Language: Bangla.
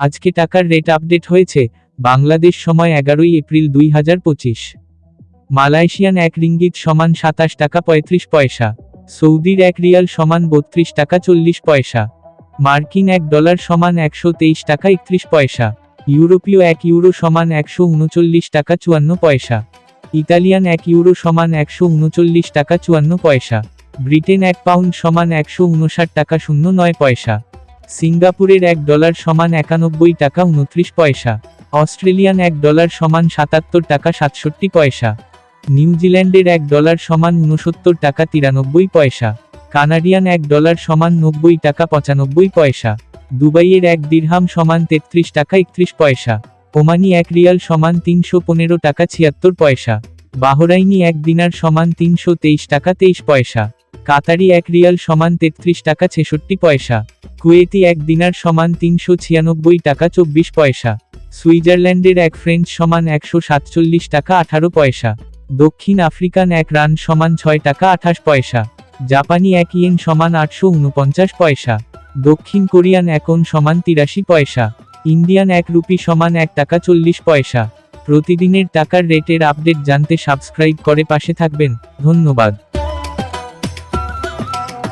আজকে টাকার রেট আপডেট হয়েছে, বাংলাদেশ সময় এগারোই এপ্রিল দুই হাজার পঁচিশ। মালয়েশিয়ান এক রিঙ্গিত সমান সাতাশ টাকা পঁয়ত্রিশ পয়সা, সৌদির এক রিয়াল সমান বত্রিশ টাকা চল্লিশ পয়সা, মার্কিন এক ডলার সমান একশো তেইশ টাকা একত্রিশ পয়সা, ইউরোপীয় এক ইউরো সমান একশো উনচল্লিশ টাকা চুয়ান্ন পয়সা, ইতালিয়ান এক ইউরো সমান একশো উনচল্লিশ টাকা চুয়ান্ন পয়সা, ব্রিটেন এক পাউন্ড সমান একশো উনষাট টাকা শূন্য নয় পয়সা। সিঙ্গাপুরের এক ডলার সমান একানব্বই টাকা উনত্রিশ পয়সা, অস্ট্রেলিয়ান এক ডলার সমান সাতাত্তর টাকা সাতষট্টি পয়সা, নিউজিল্যান্ডের এক ডলার সমান উনসত্তর টাকা তিরানব্বই পয়সা, কানাডিয়ান এক ডলার সমান নব্বই টাকা পঁচানব্বই পয়সা, দুবাইয়ের এক দিরহাম সমান তেত্রিশ টাকা একত্রিশ পয়সা, ওমানি এক রিয়াল সমান তিনশো পনেরো টাকা ছিয়াত্তর পয়সা, বাহরাইনি এক দিনার সমান তিনশো তেইশ টাকা তেইশ পয়সা। কাতারি এক রিয়াল সমান তেত্রিশ টাকা ছেষট্টি পয়সা। কুয়েতি এক দিনার সমান তিনশো ছিয়ানব্বই টাকা চব্বিশ পয়সা। সুইজারল্যান্ডের এক ফ্রেঞ্চ সমান একশো সাতচল্লিশ টাকা আঠারো পয়সা। দক্ষিণ আফ্রিকান এক রান সমান ছয় টাকা আঠাশ পয়সা। জাপানি এক ইয়েন সমান আটশো উনপঞ্চাশ পয়সা। দক্ষিণ কোরিয়ান একন সমান তিরাশি পয়সা। ইন্ডিয়ান এক রুপি সমান এক টাকা চল্লিশ পয়সা। প্রতিদিনের টাকার রেটের আপডেট জানতে সাবস্ক্রাইব করে পাশে থাকবেন। ধন্যবাদ।